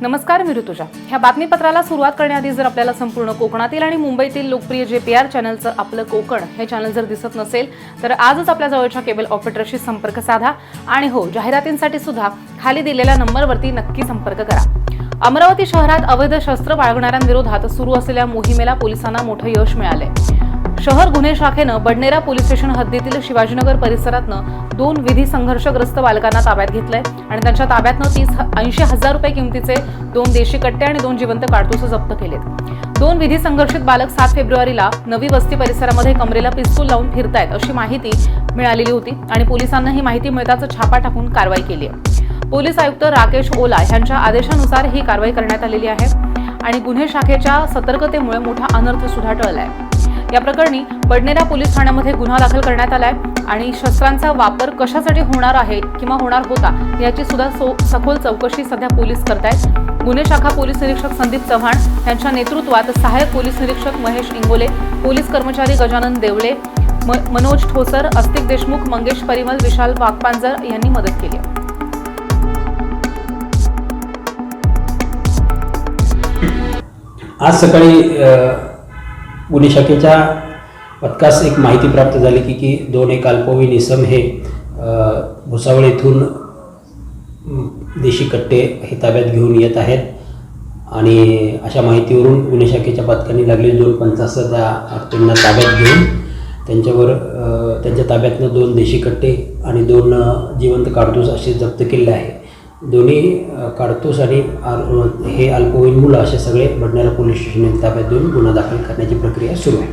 नमस्कार मी ऋतुजा. ह्या बातमीपत्राला सुरुवात करण्याआधी जर आपल्याला संपूर्ण कोकणातील आणि मुंबईतील लोकप्रिय जे पी आर चॅनलचं आपलं कोकण हे चॅनल जर दिसत नसेल तर आजच आपल्या जवळच्या केबल ऑपरेटरशी संपर्क साधा. आणि हो जाहिरातींसाठी सुद्धा खाली दिलेल्या नंबरवरती नक्की संपर्क करा. अमरावती शहरात अवैध शस्त्र बाळगणाऱ्यांविरोधात सुरू असलेल्या मोहिमेला पोलिसांना मोठं यश मिळालंय. शहर गुन्हे शाखेनं बडनेरा पोलीस स्टेशन हद्दीतील शिवाजीनगर परिसरातनं दोन विधी संघर्षग्रस्त बालकांना ताब्यात घेतलंय आणि त्यांच्या ताब्यातनं तीस ऐंशी हजार रुपये किमतीचे दोन देशी कट्टे आणि दोन जिवंत काडतूस जप्त केलेत. दोन विधी संघर्षित बालक सात फेब्रुवारीला नवी वस्ती परिसरामध्ये कमरेला पिस्तूल लावून फिरतायत अशी माहिती मिळालेली होती आणि पोलिसांना ही माहिती मिळताच छापा टाकून कारवाई केली आहे. पोलीस आयुक्त राकेश ओला यांच्या आदेशानुसार ही कारवाई करण्यात आलेली आहे आणि गुन्हे शाखेच्या सतर्कतेमुळे मोठा अनर्थ सुद्धा टळलाय. या प्रकरणी बडनेरा पोलीस ठाण्यामध्ये गुन्हा दाखल करण्यात आलाय आणि शस्त्रांचा वापर कशासाठी होणार आहे किंवा होणार होता याची सुद्धा सखोल चौकशी सध्या पोलीस करतायत. गुन्हे शाखा पोलीस निरीक्षक संदीप चव्हाण यांच्या नेतृत्वात सहाय्यक पोलीस निरीक्षक महेश इंगोले पोलीस कर्मचारी गजानन देवळे मनोज ठोसर अस्तिक देशमुख मंगेश परिमल विशाल वाघपांजर यांनी मदत केली आज सकाळी गुन्हे शाखेच्या पथकास एक माहिती प्राप्त झाली की की दोन एक अल्पवयीन इसम हे भुसावळ येथून देशी कट्टे हे ताब्यात घेऊन येत आहेत. आणि अशा माहितीवरून गुन्हे शाखेच्या पथकांनी लागले दोन पंचास त्या ताब्यात घेऊन त्यांच्यावर त्यांच्या ताब्यातनं दोन देशी कट्टे आणि दोन जिवंत काडतूस असे जप्त केले आहे. दोन्ही काडतूस आणि हे अल्पवयीन मुलं असे सगळे बडण्याला पोलीस स्टेशन ताब्यात देऊन गुन्हा दाखल करण्याची प्रक्रिया सुरू आहे.